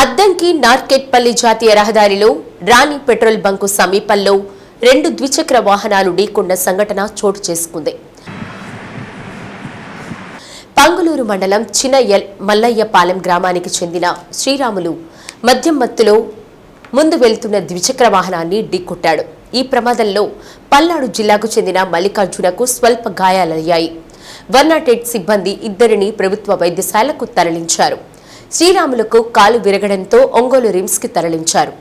అద్దంకి నార్కెట్పల్లి జాతీయ రహదారిలో రాణి petrol bunk సమీపంలో రెండు ద్విచక్ర వాహనాలు ఢీకొన్న సంఘటన చోటు చేసుకుంది. పంగులూరు మండలం చిన ఎల్ మల్లయ్యపాలెం గ్రామానికి చెందిన శ్రీరాములు మద్యం మత్తులో ముందు వెళ్తున్న ద్విచక్ర వాహనాన్ని ఢీకొట్టాడు. ఈ ప్రమాదంలో పల్నాడు జిల్లాకు చెందిన మల్లికార్జునకు స్వల్ప గాయాలయ్యాయి. వన్ నాట్ ఎయిట్ సిబ్బంది ఇద్దరిని ప్రభుత్వ వైద్యశాలకు తరలించారు. శ్రీరాములకు కాలు విరగడంతో ఒంగోలు రిమ్స్కి తరలించారు.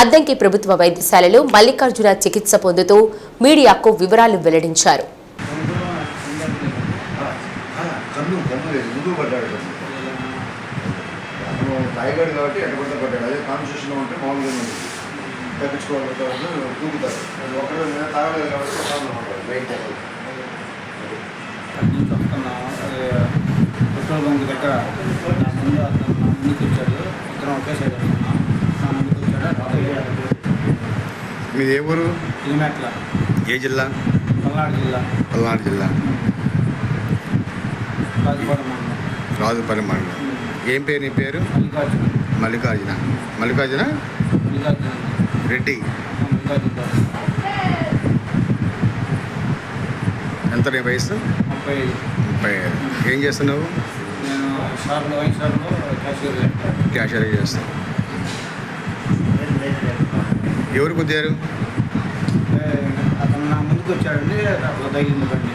అద్దంకి ప్రభుత్వ వైద్యశాలలో మల్లికార్జున చికిత్స పొందుతూ మీడియాకు వివరాలు వెల్లడించారు. కాబట్టి పడ్డాడు అదే కాన్స్టిట్యూషన్లో ఉంటే మామూలుగా తగ్గించుకోవాలి దూకుతారు ఒకరు తాగలేదు కాబట్టి ప్రాబ్లం పడ్డాడు వెయిట్ పెట్రోల్ బంక్ దగ్గర ముందుకు వచ్చాడు ఇద్దరం ఒకే సైడ్ వస్తున్నాం నా ముందుకు వచ్చాడు మీది ఏ ఊరు? ఇలిమెట్ల. ఏ జిల్లా? పల్నాడు జిల్లా. పల్నాడు జిల్లా. రాజపాడు మండలం. రాజుపల్లి మండలం. ఏం పేరు నీ పేరు? మల్లికార్జున. మల్లికార్జున. మల్లికార్జున? మల్లికార్జున. రెడ్డి. మల్లికార్జున. ఎంత నీ వయసు? ముప్పై ముప్పై ఐదు. ఏం చేస్తున్నావు? నేను షాప్లో వైన్ షాప్లో క్యాషియర్ క్యాషియర్ చేస్తావు ఎవరు కుద్దారు అతను నా ముందుకు వచ్చాడండి అట్లా తగిలింది బండి.